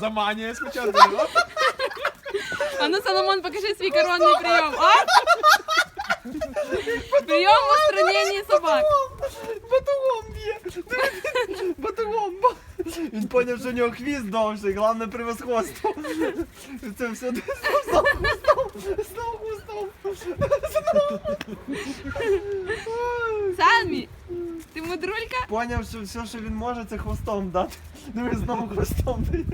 Заманює спочатку. оп. А ну, Соломон, покажи свій коронний прийом. А? Прийом в устраненні собак. Батугом б'є. Батугом. ба- Він поняв, що у нього хвіст довший, головне превосходство. Це все знов хвостом, знов хвостом. Самі, мудрулька? Поняв, що все, що він може, це хвостом дати. Дивись, знову хвостом дає.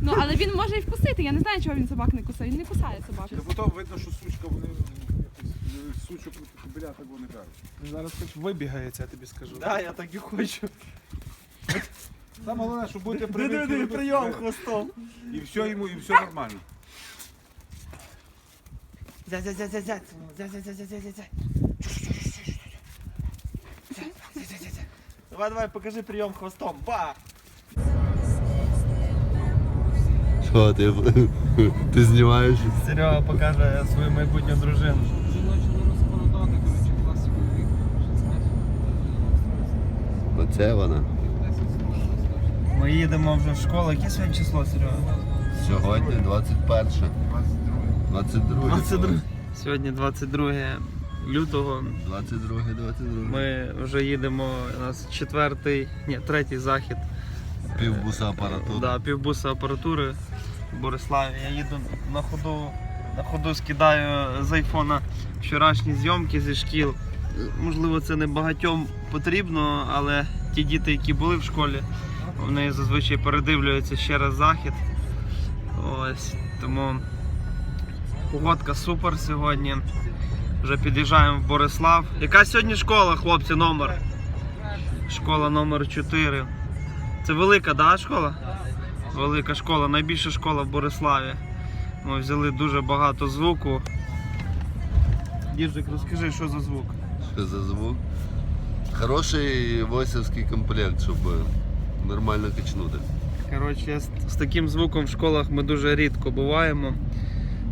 Ну, але він може і вкусити. Я не знаю, чого він собак не кусає. Він не кусає собак. Та потім видно, що сучка вони якось сучок біля так вони кажуть. Зараз хоч вибігається, я тобі скажу. Да, я так і хочу. Саме головне, щоб бути Диви, прийом хвостом. І все йому, і все нормально. Зять, зять, Давай, давай, покажи прийом хвостом. Ба! Що ти? Ти знімаєш? Серега покаже свою майбутню дружину. Оце вона. Ми їдемо вже в школу. Яке сьогодні число, Серега? Сьогодні 21. 22. 22. Сьогодні 22 лютого. 22, 22. Ми вже їдемо. У нас четвертий, ні, третій захід. Півбуса апаратури. Да, півбуса апаратури в Бориславі. Я їду на ходу, на ходу скидаю з айфона вчорашні зйомки зі шкіл. Можливо, це не багатьом потрібно, але ті діти, які були в школі, вони зазвичай передивлюються ще раз захід. Ось тому погодка супер сьогодні. Вже під'їжджаємо в Борислав. Яка сьогодні школа, хлопці, номер? Школа номер 4. Це велика, да, школа? Велика школа, найбільша школа в Бориславі. Ми взяли дуже багато звуку. Діжик, розкажи, що за звук? Що за звук? Хороший войсовський комплект, щоб нормально качнути. Коротше, з таким звуком в школах ми дуже рідко буваємо.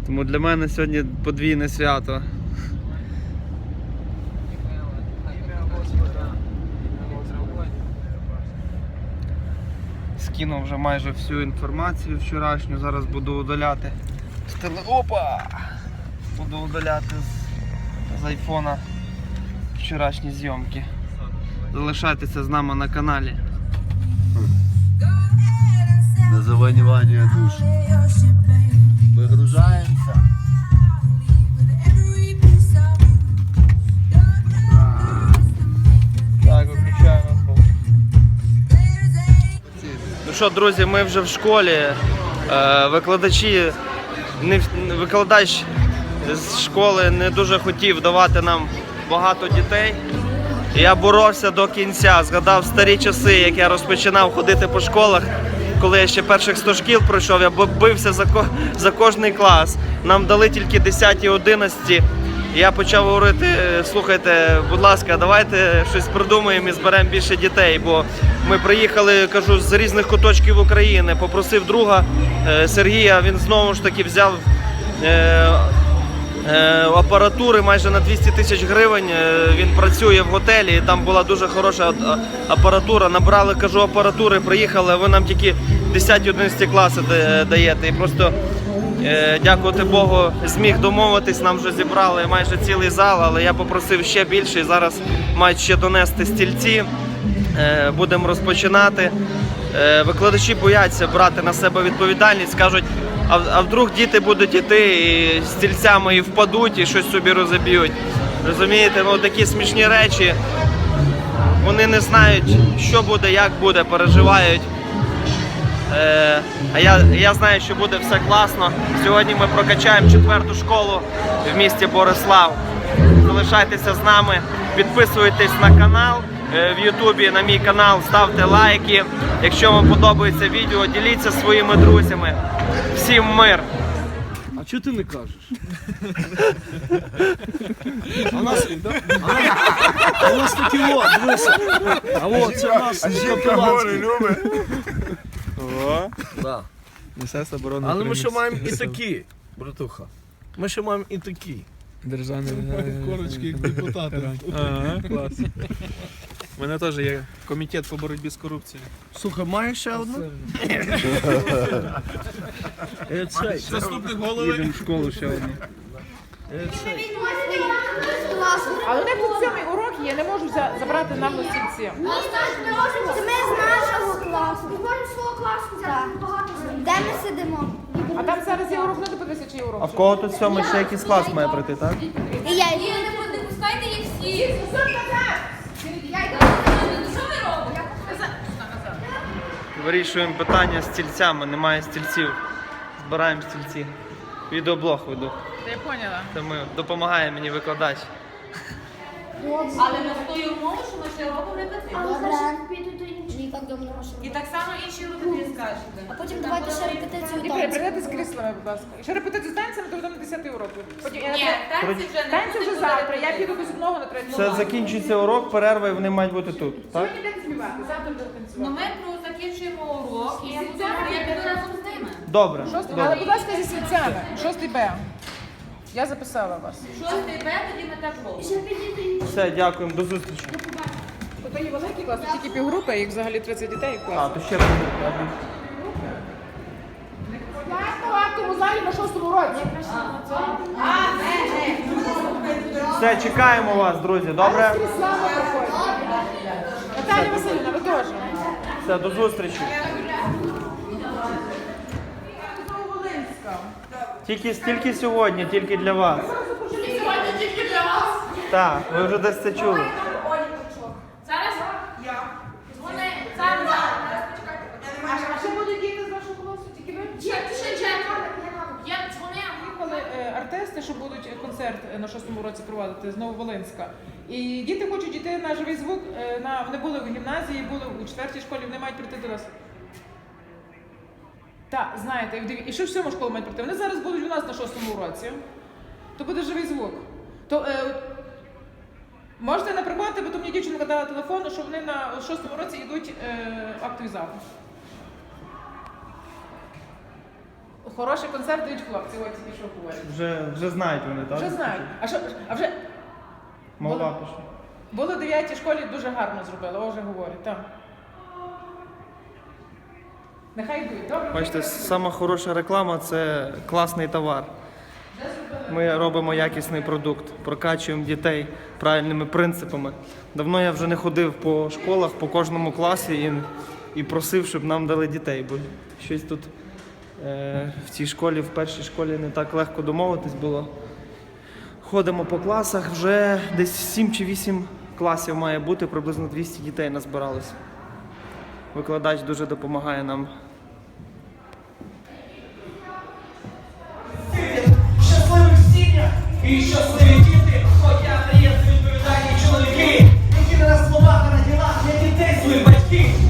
Тому для мене сьогодні подвійне свято. Скинув вже майже всю інформацію вчорашню, зараз буду удаляти з теле... Опа! Буду удаляти з, з айфона вчорашні зйомки. Залишайтеся з нами на каналі. На заванювання душ. Вигружаємося. Так, що, друзі, ми вже в школі. Е, Викладачі, не, викладач з школи не дуже хотів давати нам багато дітей. Я боровся до кінця, згадав старі часи, як я розпочинав ходити по школах. Коли я ще перших 100 шкіл пройшов, я бився за, ко- за кожний клас. Нам дали тільки 10 11 я почав говорити: слухайте, будь ласка, давайте щось придумаємо і зберемо більше дітей. Бо ми приїхали, кажу, з різних куточків України. Попросив друга е, Сергія, він знову ж таки взяв. е, е, апаратури майже на 200 тисяч гривень. Е, Він працює в готелі, і там була дуже хороша апаратура. Набрали, кажу, апаратури, приїхали, ви нам тільки 10-11 класи даєте. І просто е, дякувати Богу, зміг домовитись. Нам вже зібрали майже цілий зал, але я попросив ще більше. І зараз мають ще донести стільці. Е, Будемо розпочинати. Е, Викладачі бояться брати на себе відповідальність, кажуть, а вдруг діти будуть іти і стільцями і впадуть, і щось собі розіб'ють. Розумієте, ну такі смішні речі. Вони не знають, що буде, як буде, переживають. Е, а я, я знаю, що буде все класно. Сьогодні ми прокачаємо четверту школу в місті Борислав. Залишайтеся з нами, підписуйтесь на канал е, в Ютубі, на мій канал, ставте лайки. Якщо вам подобається відео, діліться зі своїми друзями. Всім мир! А чого ти не кажеш? А у нас, а у нас такі от, дивися. А от це у нас Капеланський. Да. Міністерство оборони Але ми ще маємо і такі, братуха. Ми ще маємо і такі. Державний корочки як депутати. Ага, клас. У мене теж є комітет по боротьбі з корупцією. Слухай, маєш ще одну? Е, цей, Заступник голови. Їдемо в школу ще одну. Е. Але не тут сьомий урок, я не можу взя- забрати нам на стільці. Ми з нашого класу. Ми можемо свого класу взяти багато. Де ми сидимо? А там зараз є урок, ну ти подивися, чий урок. А в кого тут сьомий ще якийсь клас має прийти, так? І я Ні, не, пускайте їх всіх. Що ви робите? Вирішуємо питання з стільцями, немає стільців. Збираємо стільці. Відеоблог веду. Я поняла. Це ми допомагає мені викладач. Але ми з тою умовою, що ми ще робимо репетицію. І так само інші робити скажете. А потім давайте ще репетицію Дніпро, танцю. прийдете з кріслами, будь ласка. Ще репетицію з танцями, то будемо на 10 урок. Потім я Ні, на- танці вже не Танці вже завтра, я піду до зубного на третій. Це закінчується урок, перерва і вони мають бути тут. Так? Сьогодні йдете співати, завтра будете Ну танцювати. ми про закінчуємо урок і я буду я піду разом з. Добре. Шостий, але, будь ласка, зі світцями. Шостий Б. Я записала вас. Шостий Б, тоді ми так робимо. Ще підійти. Все, дякуємо, до зустрічі. Тобто є великий клас, тут тільки півгрупи, їх взагалі 30 дітей в А, то ще буде. Я в актовому залі на шостому році. Все, чекаємо вас, друзі, добре? Наталя Васильівна, ви теж. Все, до зустрічі. Тільки стільки сьогодні, тільки для вас. Сьогодні тільки для вас. Так, ви вже десь це чули. Зараз я. Вони зараз. А ще будуть діти з вашого класу, тільки ви? Ще. Приїхали е, артисти, що будуть концерт е, на шостому році проводити з Нововолинська. І діти хочуть йти на живий звук. е, На вони були в гімназії, були у четвертій школі. Вони мають прийти до нас. Так, знаєте, і і що в сьому школу мають прийти? Вони зараз будуть у нас на шостому році. То буде живий звук. То е, можете наприкувати, бо то мені дівчинка дала телефон, що вони на шостому році йдуть е, в актовий зал. Хороший концерт дають хлопці, ось тільки що говорять. Вже, вже знають вони, так? Вже знають. А що а вже Молва пішла. було в 9 школі дуже гарно зробили, вже говорять, так. Нехай йдуть, добре? Бачите, сама хороша реклама це класний товар. Ми робимо якісний продукт, прокачуємо дітей правильними принципами. Давно я вже не ходив по школах, по кожному класі і, і просив, щоб нам дали дітей, бо щось тут е, в цій школі, в першій школі не так легко домовитись було. Ходимо по класах, вже десь 7 чи 8 класів має бути, приблизно 200 дітей назбиралось. Викладач дуже допомагає нам щасливих сім'ях і щасливі діти, хоча мрія це відповідальні чоловіки, які не на словах, на ділах для дітей своїх батьків.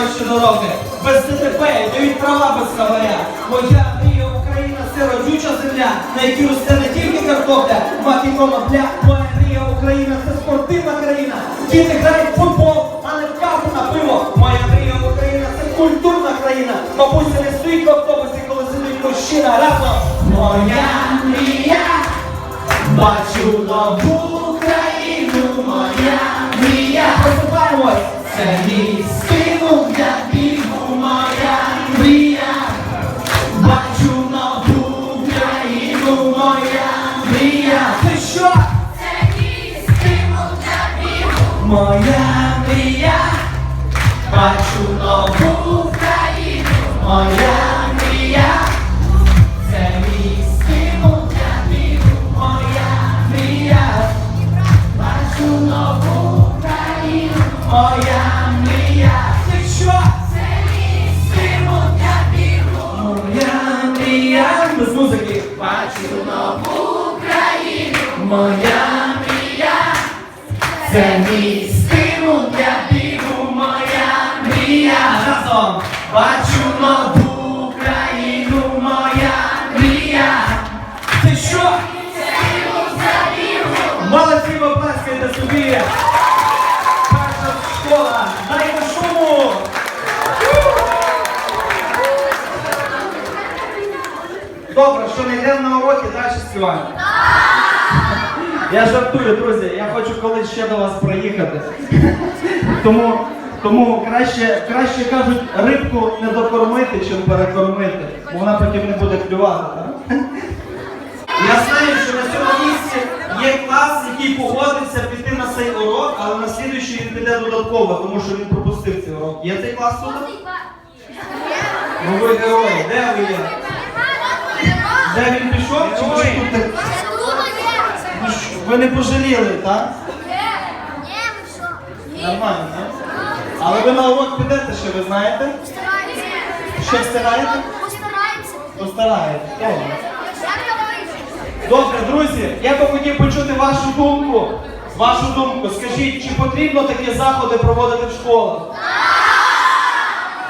Хороші дороги, без ДТП, дають права без хабаря. Моя мрія, Україна, це родюча земля, на якій росте не тільки картопля, мак і конопля. Моя мрія, Україна, це спортивна країна. Діти грають футбол, а не в каву на пиво. Моя мрія, Україна, це культурна країна. Бабуся не стоїть в автобусі, коли сидить мужчина разом. Моя мрія, бачу нову країну, моя мрія. Просипаємось, моя мрія. Бачу нову країну, моя мрія. Що? Це мій для бігу. Моя. Бачу нову країну, моя моя мрія. Це мій стимул для бігу, моя мрія. Разом бачу нову країну, моя мрія. Ти що? Молодці, ви плескайте собі. Перша школа. Дайте шуму. Добре, що не йдемо на уроки, далі співаємо. Я жартую, друзі, я хочу колись ще до вас приїхати. Тому, тому краще, краще кажуть, рибку не докормити, чим перекормити, бо вона потім не буде клювати. Так? Я знаю, що на цьому місці є клас, який погодиться піти на цей урок, але на слідуючий він піде додатково, тому що він пропустив цей урок. Є цей клас тут? Ну ви герої, де ви є? Де він пішов? Ви не пожаліли, так? Нормально, так? Але ви на урок підете ще, ви знаєте? Що встигаєте? Постараємося. Постараєте. Добре. Добре, друзі, я би хотів почути вашу думку. Вашу думку. Скажіть, чи потрібно такі заходи проводити в школах?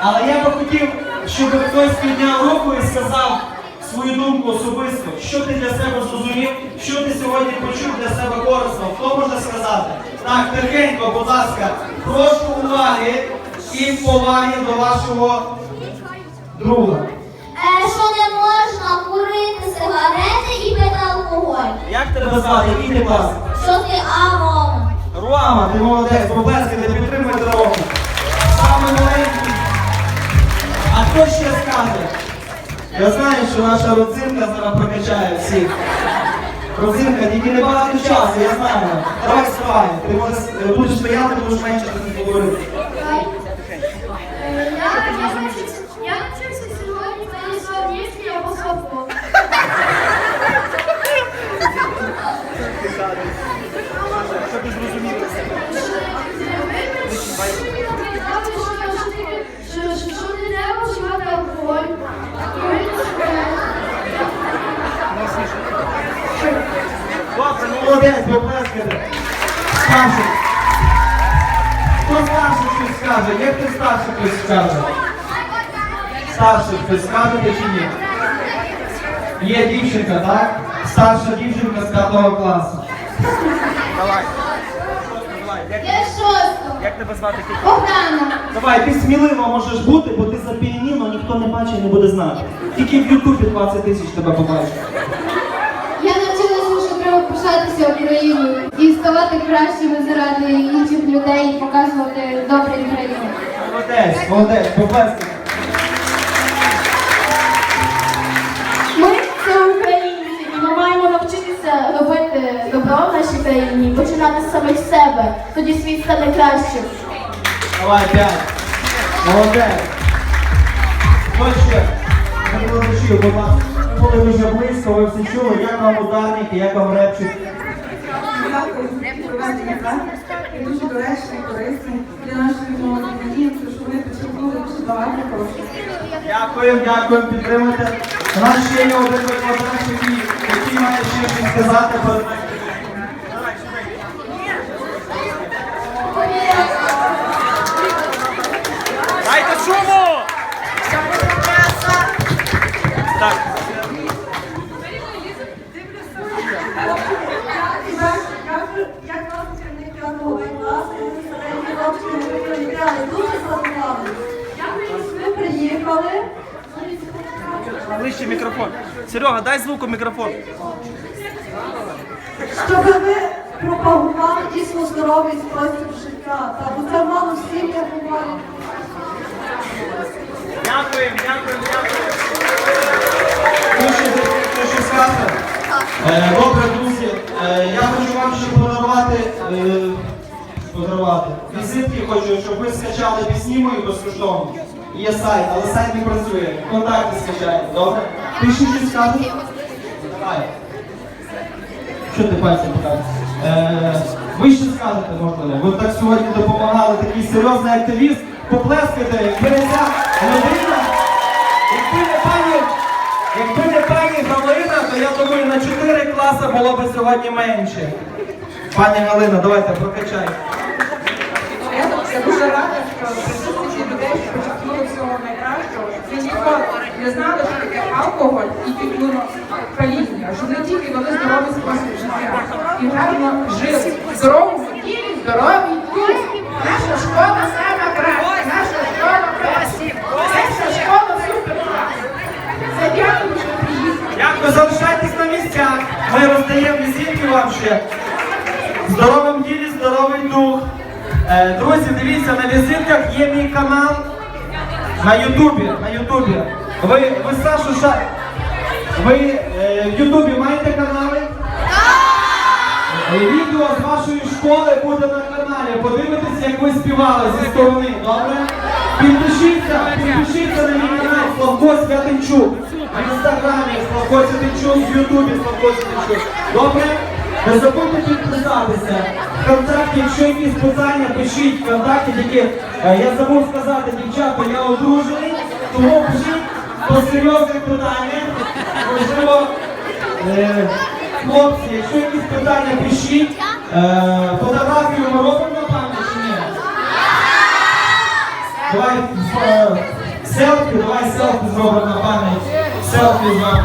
Але я би хотів, щоб хтось підняв руку і сказав свою думку особисто, що ти для себе зрозумів, що ти сьогодні почув для себе корисно. Хто може сказати? Так, тихенько, будь ласка, прошу уваги і поваги до вашого друга. Е, що не можна курити сигарети і пити алкоголь. Як тебе звати? Який ти клас? Що ти Арон? Руама, ти молодець, поплескайте, підтримуйте руку. Саме маленький. А хто ще скаже? Я знаю, що наша родзинка зараз прокачає всіх. Родзинка, тільки не багато часу, я знаю. Давай спай. Ти можеш е, будеш стояти, можеш менше не говорити. Я навчився сьогодні на слов'єцькій або слово. Що не треба вживати алкоголь, курити Добре, молодець, поплескайте. Старший. Хто старший щось скаже? Як ти старший хтось скаже? Старший хтось скажете чи ні? Є дівчинка, так? Старша дівчинка з 5 класу. Я шосту. Як тебе звати? Богдана. Давай, ти сміливо можеш бути, бо ти за піаніно ніхто не бачить і не буде знати. Тільки в Ютубі 20 тисяч тебе побачить. Я навчилася, що треба пишатися Україною і ставати кращими заради інших людей і показувати добре Україну. Молодець, молодець, поплескай. Ми це українці, і ми маємо навчитися робити добро в нашій країні, починати з самих себе. Тоді світ стане кращим. Давай, п'ять. Молодець. Хоче, викладачів, будь ласка. Були дуже близько, ви всі чули, як вам ударники, як вам репчик. Дякую і. Дуже доречний, корисний для нашої молоді. Надіємося, що вони підштовхнули дуже хороших. Дякуємо, дякуємо, підтримуйте. У нас ще є один ще щось сказати перед нами. Дайте шуму! Так. Як вас керівник п'ятого класу, і середні хлопці не приїхали. Дуже задоволені. Дякую, що ви приїхали. Ближче мікрофон. Серега, дай звуку мікрофон. Щоб ви пропагували дійсно здоровий спосіб життя. Та, бо це мало всім я говорю. Дякуємо, дякуємо, дякуємо. Хто ще, хто? Е, Добре, друзі, е, я хочу вам ще подарувати, е, подарувати. Візитки хочу, щоб ви скачали пісні мої безкоштовно. Є сайт, але сайт не працює. Контакти скачайте, добре? Ти ще щось скажеш? Давай. Що ти пальцем покажеш? Е, ви ще скажете, можливо. Ви так сьогодні допомагали, такий серйозний активіст. Поплескайте, не людина, якби не пані, якби не пані Галина, то я думаю, на 4 класи було б сьогодні менше. Пані Галина, давайте прокачайте. Я дуже рада, що не знали, що таке алкоголь і тютюнопаління, що не тільки вели здоровий спосіб життя і гарно жили. В Здоровому тілі, здоровий дух. Наша школа сама краща, наша школа краща. Наша школа супер класна. Це дякую, що приїхали. Дякую, залишайтесь на місцях. Ми роздаємо візитки вам ще. В здоровому тілі, здоровий дух. Е, друзі, дивіться, на візитках є мій канал на Ютубі. На Ютубі. Ви, ви Сашу Ша... Ви е, в Ютубі маєте канали? Е, Відео з вашої школи буде на каналі. Подивитися, як ви співали зі сторони, добре? Підпишіться, підпишіться на мій канал Славко Святинчук. В інстаграмі Славко Святинчук, в Ютубі Славко Святинчук. Добре? Не забудьте підписатися. Вконтакті, якщо якісь питання, пишіть вконтакті, тільки е, я забув сказати, дівчата, я одружений, тому пишіть по серйозних питаннях. Можливо, Е, Хлопці, якщо якісь питання пишіть, е, фотографію ми робимо на пам'ять чи ні? Давай е, селфі, давай селфі зробимо на пам'ять. Селфі з вами.